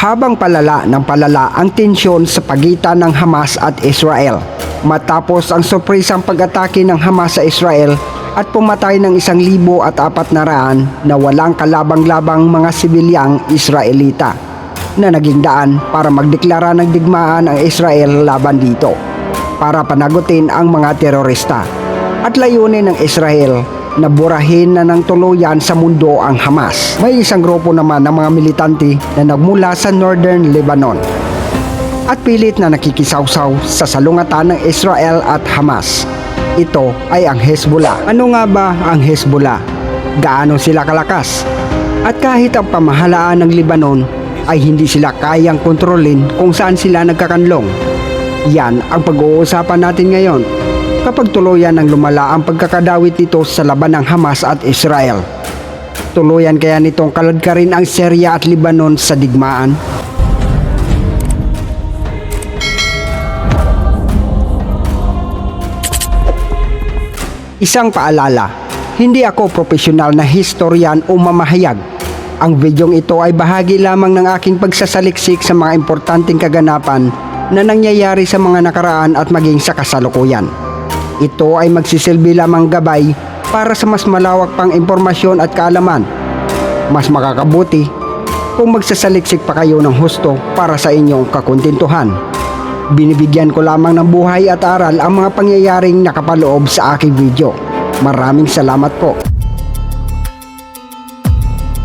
habang palala ng palala ang tensyon sa pagitan ng Hamas at Israel. Matapos ang sorpresang pag-atake ng Hamas sa Israel at pumatay ng isang libo at apat na raan na walang kalabang-labang mga sibilyang Israelita na naging daan para magdeklara ng digmaan ang Israel laban dito para panagutin ang mga terorista at layunin ng Israel na burahin na ng tuluyan sa mundo ang Hamas. May isang grupo naman ng mga militante na nagmula sa Northern Lebanon at pilit na nakikisawsaw sa salungatan ng Israel at Hamas. Ito ay ang Hezbollah. Ano nga ba ang Hezbollah? Gaano sila kalakas? At kahit ang pamahalaan ng Lebanon ay hindi sila kayang kontrolin kung saan sila nagkakanlong. Yan ang pag-uusapan natin ngayon kapag tuluyan ng lumala ang pagkakadawit nito sa laban ng Hamas at Israel. Tuluyan kaya nitong kaladkarin ang Syria at Lebanon sa digmaan? Isang paalala, hindi ako profesional na historian o mamahayag. Ang videong ito ay bahagi lamang ng aking pagsasaliksik sa mga importanteng kaganapan na nangyayari sa mga nakaraan at maging sa kasalukuyan. Ito ay magsisilbi lamang gabay para sa mas malawak pang impormasyon at kaalaman. Mas makakabuti kung magsasaliksik pa kayo ng husto para sa inyong kakuntintuhan. Binibigyan ko lamang ng buhay at aral ang mga pangyayaring nakapaloob sa aking video. Maraming salamat po.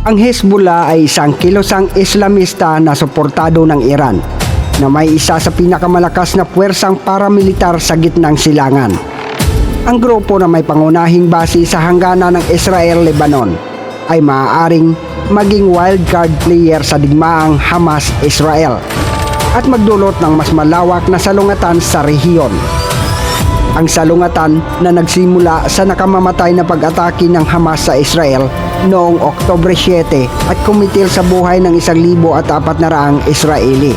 Ang Hezbollah ay isang kilosang Islamista na suportado ng Iran na may isa sa pinakamalakas na puwersang paramilitar sa gitnang silangan. Ang grupo na may pangunahing base sa hangganan ng Israel-Lebanon ay maaaring maging wildcard player sa digmaang Hamas-Israel at magdulot ng mas malawak na salungatan sa rehiyon. Ang salungatan na nagsimula sa nakamamatay na pag-atake ng Hamas sa Israel noong Oktobre 7 at kumitil sa buhay ng isang libo at apat na raang Israeli.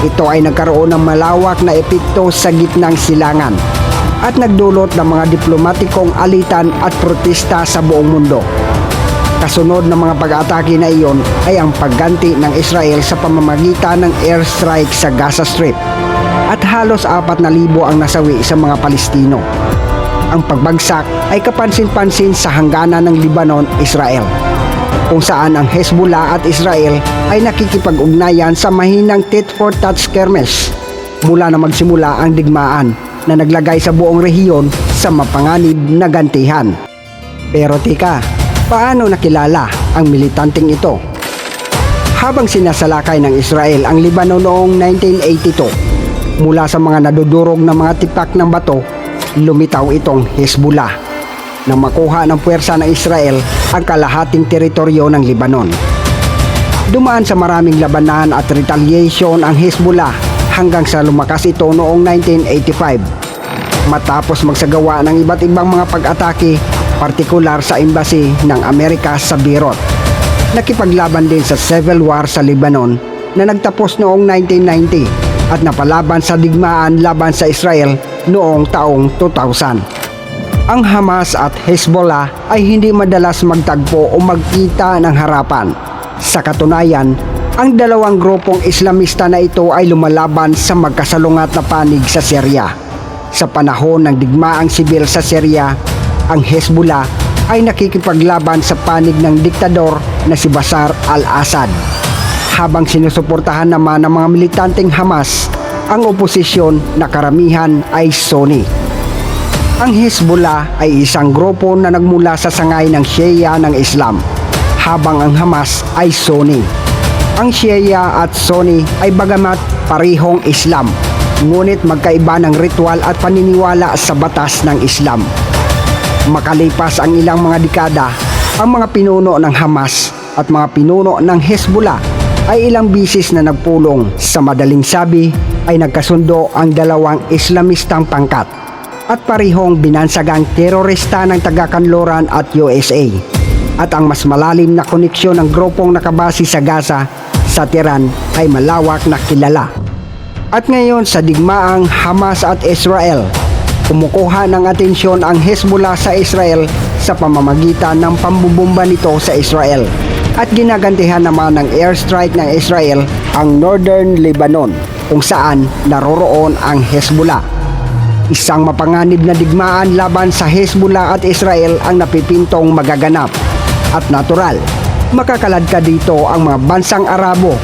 Ito ay nagkaroon ng malawak na epekto sa gitnang silangan at nagdulot ng mga diplomatikong alitan at protesta sa buong mundo. Kasunod ng mga pag-atake na iyon ay ang pagganti ng Israel sa pamamagitan ng airstrike sa Gaza Strip at halos apat na libo ang nasawi sa mga Palestino. Ang pagbagsak ay kapansin-pansin sa hangganan ng Lebanon, Israel kung saan ang Hezbollah at Israel ay nakikipag-ugnayan sa mahinang tit-for-tat skirmish mula na magsimula ang digmaan na naglagay sa buong rehiyon sa mapanganib na gantihan. Pero tika, paano nakilala ang militanteng ito? Habang sinasalakay ng Israel ang Lebanon noong 1982, mula sa mga nadudurog na mga tipak ng bato, lumitaw itong Hezbollah na makuha ng puwersa ng Israel ang kalahating teritoryo ng Lebanon. Dumaan sa maraming labanan at retaliation ang Hezbollah hanggang sa lumakas ito noong 1985 matapos magsagawa ng iba't ibang mga pag-atake partikular sa embassy ng Amerika sa Beirut. Nakipaglaban din sa Civil War sa Lebanon na nagtapos noong 1990 at napalaban sa digmaan laban sa Israel noong taong 2000. Ang Hamas at Hezbollah ay hindi madalas magtagpo o magkita ng harapan. Sa katunayan, ang dalawang grupong Islamista na ito ay lumalaban sa magkasalungat na panig sa Syria. Sa panahon ng digmaang sibil sa Syria, ang Hezbollah ay nakikipaglaban sa panig ng diktador na si Bashar al-Assad. Habang sinusuportahan naman ng mga militanteng Hamas, ang oposisyon na karamihan ay Sunni. Ang Hezbollah ay isang grupo na nagmula sa sangay ng Shia ng Islam, habang ang Hamas ay Sunni. Ang Shia at Sunni ay bagamat parihong Islam, ngunit magkaiba ng ritual at paniniwala sa batas ng Islam. Makalipas ang ilang mga dekada, ang mga pinuno ng Hamas at mga pinuno ng Hezbollah ay ilang bisis na nagpulong. Sa madaling sabi ay nagkasundo ang dalawang Islamistang pangkat at parihong binansagang terorista ng taga-Kanloran at USA. At ang mas malalim na koneksyon ng grupong nakabase sa Gaza sa Tehran ay malawak na kilala. At ngayon sa digmaang Hamas at Israel, kumukuha ng atensyon ang Hezbollah sa Israel sa pamamagitan ng pambubomba nito sa Israel At ginagantihan naman ng airstrike ng Israel ang Northern Lebanon kung saan naroroon ang Hezbollah. Isang mapanganib na digmaan laban sa Hezbollah at Israel ang napipintong magaganap. At natural, makakalad ka dito ang mga bansang Arabo.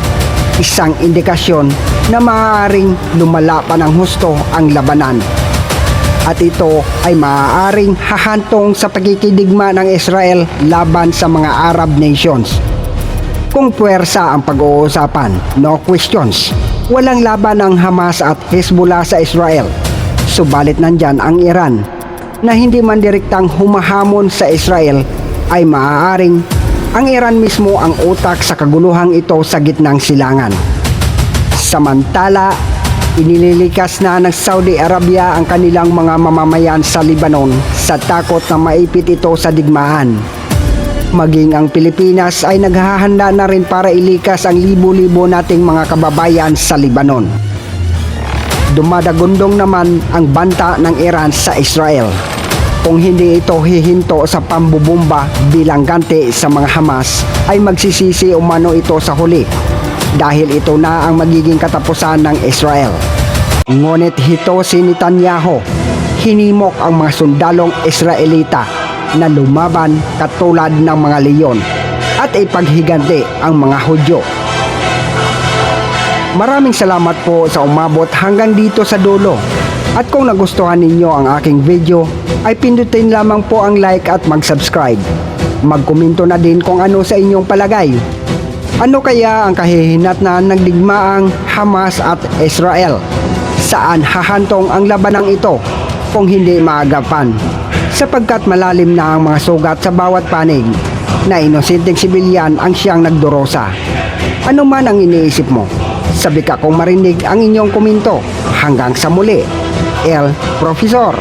Isang indikasyon na maaaring lumala pa ng husto ang labanan. At ito ay maaaring hahantong sa pagkikidigma ng Israel laban sa mga Arab nations. Kung puwersa ang pag-uusapan, no questions. Walang laban ang Hamas at Hezbollah sa Israel. Subalit nandyan ang Iran na hindi man direktang humahamon sa Israel ay maaaring ang Iran mismo ang utak sa kaguluhang ito sa gitnang silangan. Samantala, inililikas na ng Saudi Arabia ang kanilang mga mamamayan sa Lebanon sa takot na maipit ito sa digmaan. Maging ang Pilipinas ay naghahanda na rin para ilikas ang libo-libo nating mga kababayan sa Lebanon. Dumadagundong naman ang banta ng Iran sa Israel. Kung hindi ito hihinto sa pambubumba bilang ganti sa mga Hamas, ay magsisisi umano ito sa huli dahil ito na ang magiging katapusan ng Israel. Ngunit hito si Netanyahu, hinimok ang mga sundalong Israelita na lumaban katulad ng mga leyon at ipaghiganti ang mga Hudyo. Maraming salamat po sa umabot hanggang dito sa dulo. At kung nagustuhan ninyo ang aking video, ay pindutin lamang po ang like at mag-subscribe. Magkomento na din kung ano sa inyong palagay. Ano kaya ang kahihinatnan ng digmaang Hamas at Israel? Saan hahantong ang labanang ito kung hindi maagapan? Sapagkat malalim na ang mga sugat sa bawat panig na inosenteng sibilyan ang siyang nagdurosa. Ano man ang iniisip mo? Sabi ka kung marinig ang inyong komento. Hanggang sa muli, El Profesor.